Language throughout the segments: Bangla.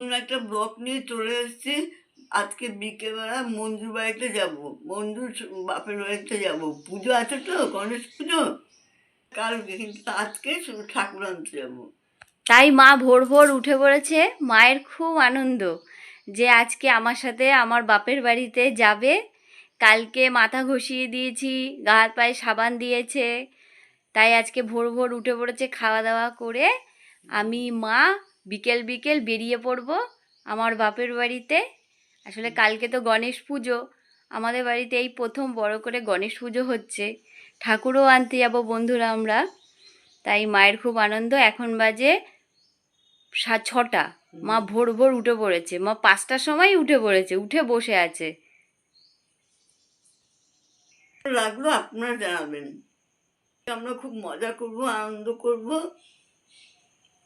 একটা ব্লক নিয়ে চলে এসেছি। আজকে বিকেলবেলা মঞ্জুর বাড়িতে যাব। মঞ্জুর বাপের বাড়িতে যাব। পুজো আছে তো? গণেশ পুজো? কালকে কিন্তু আজকে শুধু ঠাকুর আনতে যাব। তাই মা ভোর ভোর উঠে পড়েছে। মায়ের খুব আনন্দ যে আজকে আমার সাথে আমার বাপের বাড়িতে যাবে। কালকে মাথা ঘষিয়ে দিয়েছি, গা হাত পায়ে সাবান দিয়েছে। তাই আজকে ভোর ভোর উঠে পড়েছে খাওয়া দাওয়া করে। আমি, মা বিকেল বিকেল বেরিয়ে পড়ব আমার বাপের বাড়িতে। আসলে কালকে তো গণেশ পুজো। আমাদের বাড়িতে এই প্রথম বড় করে গণেশ পুজো হচ্ছে। ঠাকুরও আনতে যাব বন্ধুরা আমরা। তাই মায়ের খুব আনন্দ। এখন বাজে সাত ছটা। মা ভোর ভোর উঠে পড়েছে। মা পাঁচটার সময় উঠে পড়েছে। উঠে বসে আছে। লাগল আপনারা জানাবেন। আমরা খুব মজা করব আনন্দ করব।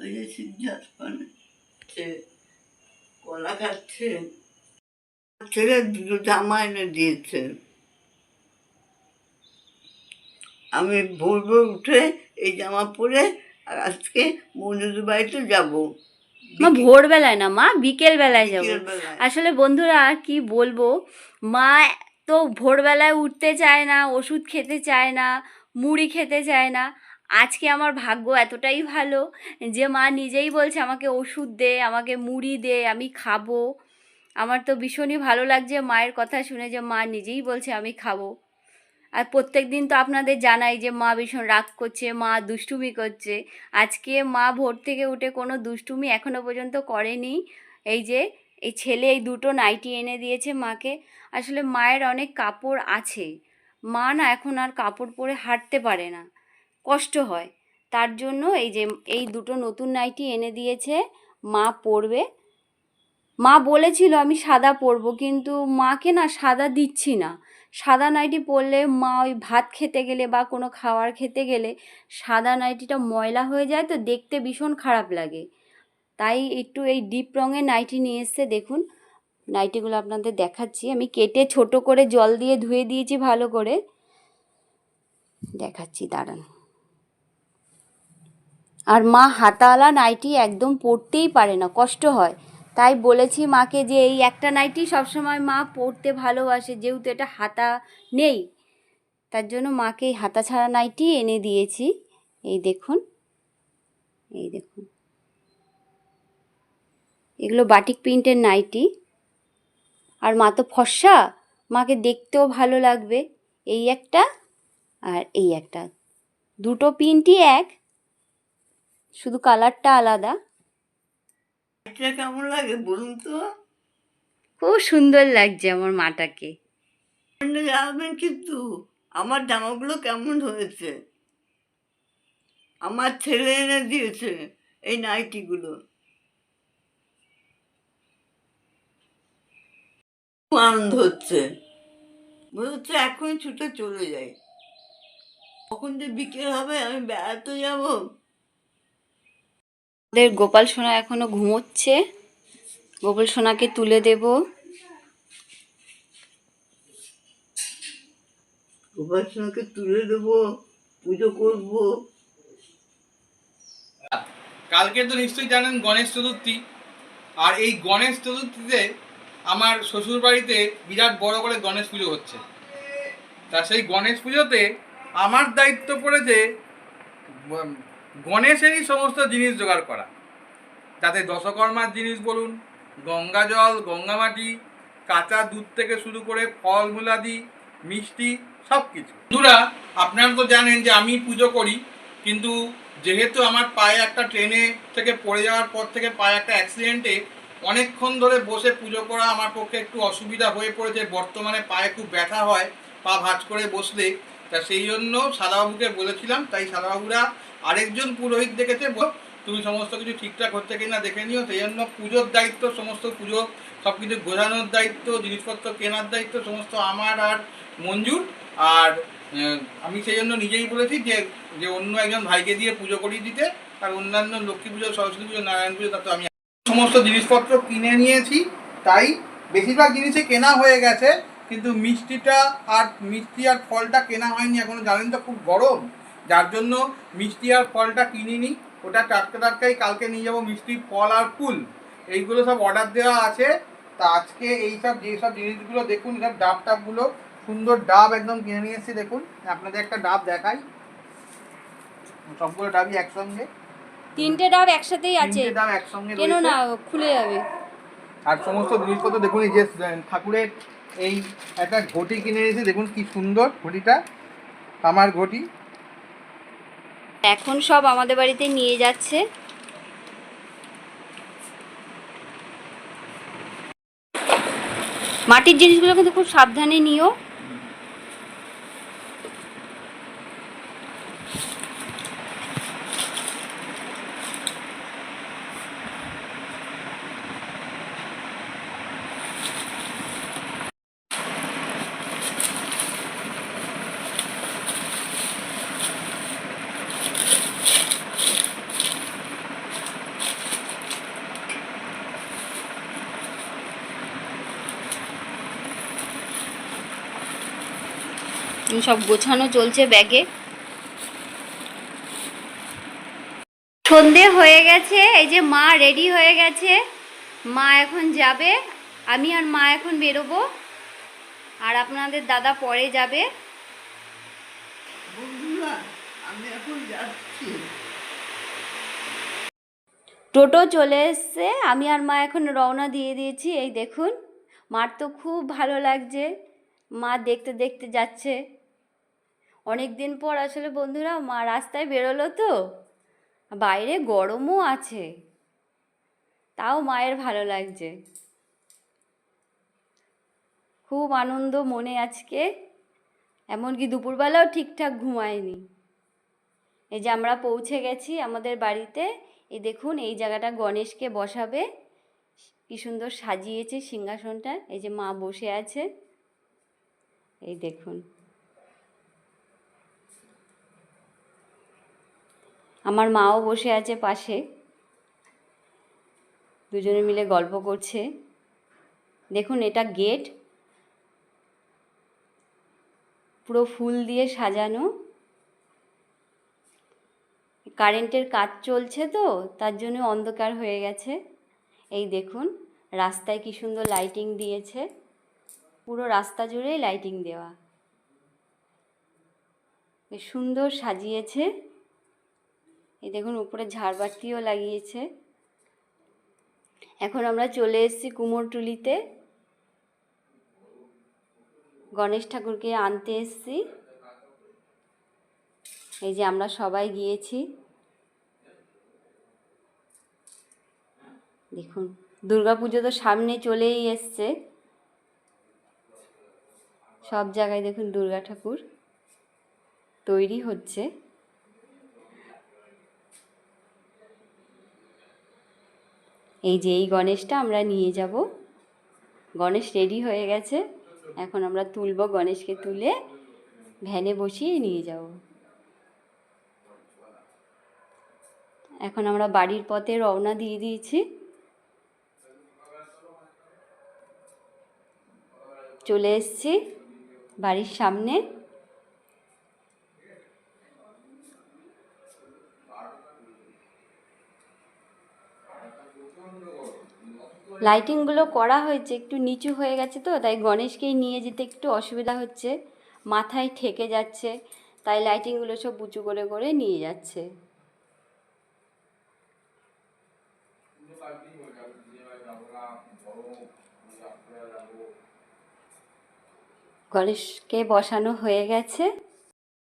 ওই যে সিদ্ধার্থ খাচ্ছে। কলা খাচ্ছে ছেলে দুটো জামা এনে দিয়েছে। আমি ভোর ভোর উঠে এই জামা পরে আর আজকে মনুর বাড়িতে যাব। মা ভোরবেলায় না মা বিকেল বেলায় যাব আসলে বন্ধুরা কি বলব? মা তো ভোরবেলায় উঠতে চায় না ওষুধ খেতে চায় না মুড়ি খেতে চায় না। আজকে আমার ভাগ্য এতটাই ভালো যে মা নিজেই বলছে, আমাকে ওষুধ দে, আমাকে মুড়ি দে, আমি খাব। আমার তো ভীষণই ভালো লাগছে মায়ের কথা শুনে যে মা নিজেই বলছে, আমি খাব। আর প্রত্যেক দিন তো আপনাদের জানাই যে মা ভীষণ রাগ করছে, মা দুষ্টুমি করছে। আজকে মা ভোর থেকে উঠে কোনো দুষ্টুমি এখনও পর্যন্ত করেনি। এই যে, এই ছেলে এই দুটো নাইটি এনে দিয়েছে মাকে। আসলে মায়ের অনেক কাপড় আছে। মা না এখন আর কাপড় পরে হাঁটতে পারে না। কষ্ট হয়। তার জন্য এই যে এই দুটো নতুন নাইটি এনে দিয়েছে, মা পরবে। মা বলেছিল আমি সাদা পরবো, কিন্তু মাকে না সাদা দিচ্ছি না। সাদা নাইটি পরলে মা ওই ভাত খেতে গেলে বা কোনো খাবার খেতে গেলে সাদা নাইটিটা ময়লা হয়ে যায় তো দেখতে ভীষণ খারাপ লাগে। তাই একটু এই ডিপ রঙের নাইটি নিয়ে এসছে, দেখুন। নাইটিগুলো আপনাদের দেখাচ্ছি। আমি কেটে ছোট করে জল দিয়ে ধুয়ে দিয়েছি ভালো করে। দেখাচ্ছি, দাঁড়ান। আর মা হাতাওয়ালা নাইটি একদম পরতেই পারে না, কষ্ট হয়। তাই বলেছি মাকে যে এই একটা নাইটি সবসময় মা পরতে ভালোবাসে, যেহেতু এটা হাতা নেই। তার জন্য মাকে এই হাতা ছাড়া নাইটি এনে দিয়েছি। এই দেখুন এই দেখুন। এগুলো বাটিক প্রিন্টের নাইটি। আর মা তো ফর্সা, মাকে দেখতেও ভালো লাগবে। এই একটা আর এই একটা। দুটো প্রিন্টই এক। শুধু কালারটা আলাদা। এটা কেমন লাগে বলুন তো? খুব সুন্দর লাগছে আমার মাটাকে। জানাবেন কিন্তু আমার জামাগুলো কেমন হয়েছে? আমার ছেলে এনে দিয়েছে এই নাইটিগুলো। আনন্দ হচ্ছে। মনে হচ্ছে এখনই ছুটে চলে যাই। কখন যে বিকেল হবে আমি বেড়াতে যাব। আমাদের গোপাল সোনা এখনও ঘুমোচ্ছে। গোপাল সোনাকে তুলে দেব। উপাসনাকে তুলে দেবো পুজো করব। কালকে তো নিশ্চয়ই জানেন গণেশ চতুর্থী। আর এই গণেশ চতুর্থীতে আমার শ্বশুর বাড়িতে বিরাট বড় করে গণেশ পুজো হচ্ছে। তা সেই গণেশ পুজোতে আমার দায়িত্ব পড়েছে গণেশেরই সমস্ত জিনিস জোগাড় করা। তাতে দশকর্মার জিনিস বলুন, গঙ্গা জল, গঙ্গা মাটি, কাঁচা দুধ থেকে শুরু করে ফল, মূলাদি, মিষ্টি সব কিছু বন্ধুরা, আপনারা তো জানেন যে আমি পুজো করি, কিন্তু যেহেতু আমার পায়ে একটা ট্রেনে থেকে পড়ে যাওয়ার পর থেকে পায়ে একটা অ্যাক্সিডেন্টে অনেকক্ষণ ধরে বসে পুজো করা আমার পক্ষে একটু অসুবিধা হয়ে পড়েছে। বর্তমানে পায়ে খুব ব্যথা হয়, পা ভাঁজ করে বসলে। তা সেই জন্য সাদাবাবুকে বলেছিলাম, তাই সাদাবাবুরা আরেকজন পুরোহিত দেখেছে তুমি সমস্ত কিছু ঠিকঠাক হচ্ছে কিনা দেখে নিও। সেই জন্য পুজোর দায়িত্ব, সমস্ত পুজো, সব কিছু গোছানোর দায়িত্ব, জিনিসপত্র কেনার দায়িত্ব, সমস্ত আমার আর মঞ্জুর। আর আমি সেই জন্য নিজেই বলেছি যে যে অন্য একজন ভাইকে দিয়ে পুজো করিয়ে দিতে। আর অন্যান্য লক্ষ্মী পুজো, সরস্বতী পুজো, নারায়ণ পুজো তা তো আমি সমস্ত জিনিসপত্র কিনে নিয়েছি। তাই বেশিরভাগ জিনিসই কেনা হয়ে গেছে, কিন্তু মিষ্টিটা আর মিষ্টি আর ফলটা কেনা হয়নি এখনও। জানেন তো খুব গরম। যার জন্য মিষ্টি আর ফলটা কিনিনি ওটা টাটকা টাটকাই কালকে নিয়ে যাব মিষ্টি ফল আর ফুল। এইগুলো সব অর্ডার দেওয়া আছে। তা আজকে এইসব যেসব জিনিসগুলো দেখুন সব ডাব টাবগুলো সুন্দর ডাব একদম কিনে নিয়ে এসেছি দেখুন। আপনাদের একটা ডাব দেখাই। সবগুলো ডাবই একসঙ্গে। তিনটে ডাব একসাথেই আছে। তিনটে ডাব একসঙ্গে কেন না খুলে যাবে। আর সমস্ত জিনিসপত্র দেখুন এই যে ঠাকুরের এই একটা ঘটি কিনে এনেছি দেখুন কি সুন্দর ঘটিটা আমার ঘটি। এখন সব আমাদের বাড়িতে নিয়ে যাচ্ছে। মাটির জিনিসগুলো কিন্তু খুব সাবধানে নিও। সব গোছানো চলছে ব্যাগে। সন্ধে হয়ে গেছে এই যে মা রেডি হয়ে গেছে। মা এখন যাবে আমি আর মা এখন বেরোবো। আর আপনাদের দাদা পরে যাবে। টোটো চলে এসছে আমি আর মা এখন রওনা দিয়ে দিয়েছি এই দেখুন। মার তো খুব ভালো লাগছে। মা দেখতে দেখতে যাচ্ছে। অনেক দিন পর আসলে বন্ধুরা, মা রাস্তায় বেরোলো তো। বাইরে গরমও আছে। তাও মায়ের ভালো লাগছে। খুব আনন্দ মনে আজকে। এমনকি দুপুরবেলাও ঠিকঠাক ঘুমায়নি। এই যে আমরা পৌঁছে গেছি আমাদের বাড়িতে। এই দেখুন, এই জায়গাটা গণেশকে বসাবে। কি সুন্দর সাজিয়েছে সিংহাসনটা। এই যে মা বসে আছে। এই দেখুন। আমার মাও বসে আছে পাশে। দুজনে মিলে গল্প করছে। দেখুন, এটা গেট। পুরো ফুল দিয়ে সাজানো। কারেন্টের কাজ চলছে তো, তার জন্য অন্ধকার হয়ে গেছে। এই দেখুন, রাস্তায় কি সুন্দর লাইটিং দিয়েছে। পুরো রাস্তা জুড়েই লাইটিং দেওয়া। সুন্দর সাজিয়েছে। এই দেখুন, উপরে ঝাড়বাতিও লাগিয়েছে। এখন আমরা চলে এসেছি কুমোরটুলিতে গণেশ ঠাকুরকে আনতে এসেছি। এই যে আমরা সবাই গিয়েছি। দেখুন, দুর্গাপুজো তো সামনে চলেই এসছে। সব জায়গায় দেখুন দুর্গা ঠাকুর তৈরি হচ্ছে। এই যে এই গণেশটা আমরা নিয়ে যাব। গণেশ রেডি হয়ে গেছে। এখন আমরা তুলব গণেশকে তুলে, ভ্যানে বসিয়ে নিয়ে যাব। এখন আমরা বাড়ির পথে রওনা দিয়ে দিয়েছি। চলে এসেছি। বাড়ির সামনে। লাইটিংগুলো করা হয়েছে, একটু নিচু হয়ে গেছে তো, তাই গণেশকেই নিয়ে যেতে একটু অসুবিধা হচ্ছে। মাথায় ঠেকে যাচ্ছে, তাই লাইটিংগুলো সব উঁচু করে করে নিয়ে যাচ্ছে। গণেশকে বসানো হয়ে গেছে।